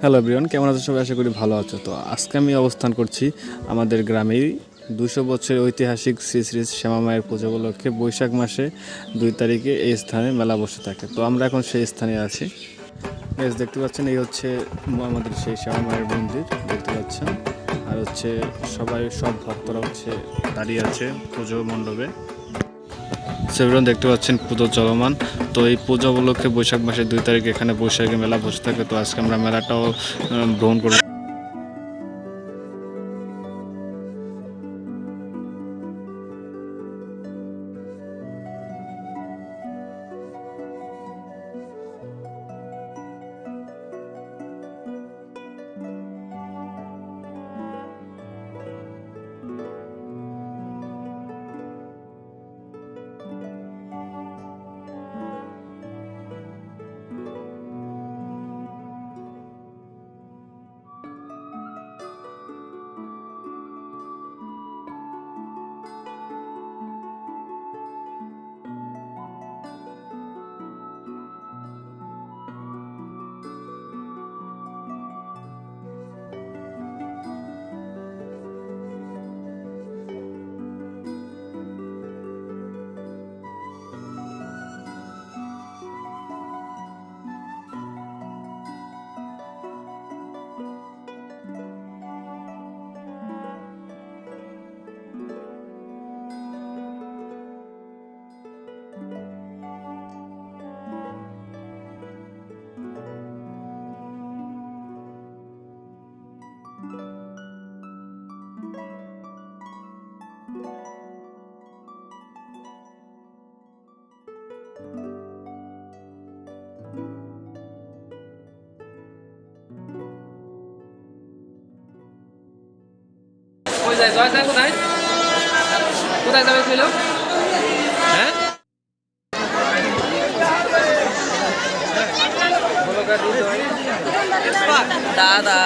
Hello everyone, কেমন আছো সবাই? আশা করি ভালো আছো। তো আজকে আমি অবস্থান করছি আমাদের গ্রামেই। দুশো বছরের ঐতিহাসিক শ্রী শ্রী শ্যামা মায়ের পুজো উপলক্ষে বৈশাখ মাসে দুই তারিখে এই স্থানে মেলা বসে থাকে। তো আমরা এখন সেই স্থানে আছি। বেশ দেখতে পাচ্ছেন, এই হচ্ছে আমাদের সেই শ্যামা মায়ের মন্দির, দেখতে পাচ্ছেন। আর হচ্ছে সবাই সব ভক্তরা হচ্ছে দাঁড়িয়ে আছে পুজো মণ্ডপে। সেগুলো দেখতে পাচ্ছেন, পুজো চলমান। তো এই পুজো উপলক্ষে বৈশাখ মাসের দুই তারিখ এখানে বৈশাখী মেলা বসে থাকে। তো আজকে আমরা মেলাটাও ভ্রমণ করব যায় জয় যায় কোথায়? কোথায় যাবে ছিল হ্যাঁ? দাদা।